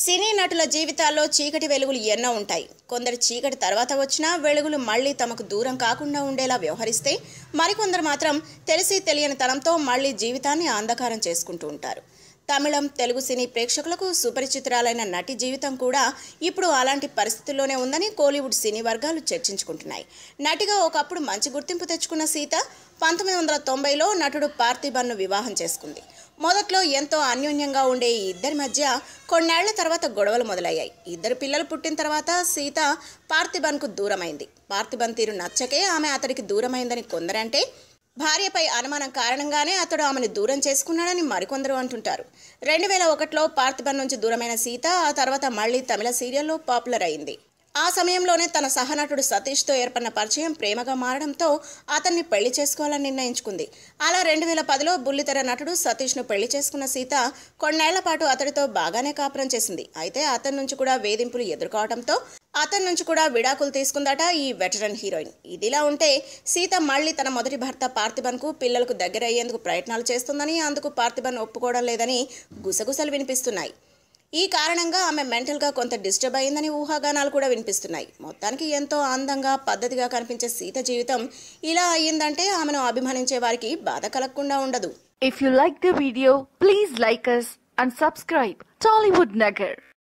సినీ నటుల జీవితాల్లో చీకటి వెలుగులు ఎన్నో ఉంటాయి. కొందరు చీకటి తర్వాత వచ్చినా వెలుగులు మళ్ళీ తమకు దూరం కాకుండా ఉండేలా వ్యవహరిస్తే మరికొందరు మాత్రం తెలిసి తెలియని తనంతో మళ్ళీ జీవితాన్ని అంధకారం చేసుకుంటూ ఉంటారు. తమిళం తెలుగు సినీ ప్రేక్షకులకు సుపరిచితురాలైన నటి జీవితం కూడా ఇప్పుడు అలాంటి పరిస్థితుల్లోనే ఉందని కోలీవుడ్ సినీ వర్గాలు చర్చించుకుంటున్నాయి. నటిగా ఒకప్పుడు మంచి గుర్తింపు తెచ్చుకున్న సీత పంతొమ్మిది వందల తొంభైలో నటుడు పార్థిబన్ను వివాహం చేసుకుంది. మొదట్లో ఎంతో అన్యోన్యంగా ఉండే ఈ ఇద్దరి మధ్య కొన్నేళ్ళ తర్వాత గొడవలు మొదలయ్యాయి. ఇద్దరు పిల్లలు పుట్టిన తర్వాత సీత పార్థిబన్కు దూరమైంది. పార్థిబన్ తీరు నచ్చకే ఆమె అతడికి దూరమైందని కొందరంటే భార్యపై అనుమానం కారణంగానే అతడు ఆమెను దూరం చేసుకున్నాడని మరికొందరు అంటుంటారు. రెండు వేల ఒకటిలో పార్థిబన్ నుంచి దూరమైన సీత ఆ తర్వాత మళ్ళీ తమిళ సీరియల్లో పాపులర్ అయింది. ఆ సమయంలోనే తన సహనటుడు సతీష్తో ఏర్పడిన పరిచయం ప్రేమగా మారడంతో అతన్ని పెళ్ళి చేసుకోవాలని నిర్ణయించుకుంది. అలా రెండు వేల పదిలో బుల్లితెర నటుడు సతీష్ను పెళ్ళి చేసుకున్న సీత కొన్నేళ్ళ పాటు అతడితో బాగానే కాపురం చేసింది. అయితే అతని నుంచి కూడా వేధింపులు ఎదుర్కోవడంతో అతని నుంచి కూడా విడాకులు తీసుకుందట ఈ వెటరన్ హీరోయిన్. ఇదిలా ఉంటే సీత మళ్ళీ తన మొదటి భర్త పార్థిబన్కు పిల్లలకు దగ్గర అయ్యేందుకు ప్రయత్నాలు చేస్తుందని అందుకు పార్థిబన్ ఒప్పుకోవడం లేదని గుసగుసలు వినిపిస్తున్నాయి. ఈ కారణంగా ఆమె మెంటల్గా కొంత డిస్టర్బ్ అయిందని ఊహాగానాలు కూడా వినిపిస్తున్నాయి మొత్తానికి ఎంతో అందంగా పద్ధతిగా కనిపించే సీత జీవితం ఇలా అయ్యిందంటే ఆమెను అభిమానించే వారికి బాధ కలగకుండా ఉండదు if you like the video please like us and subscribe Tollywood Nagar.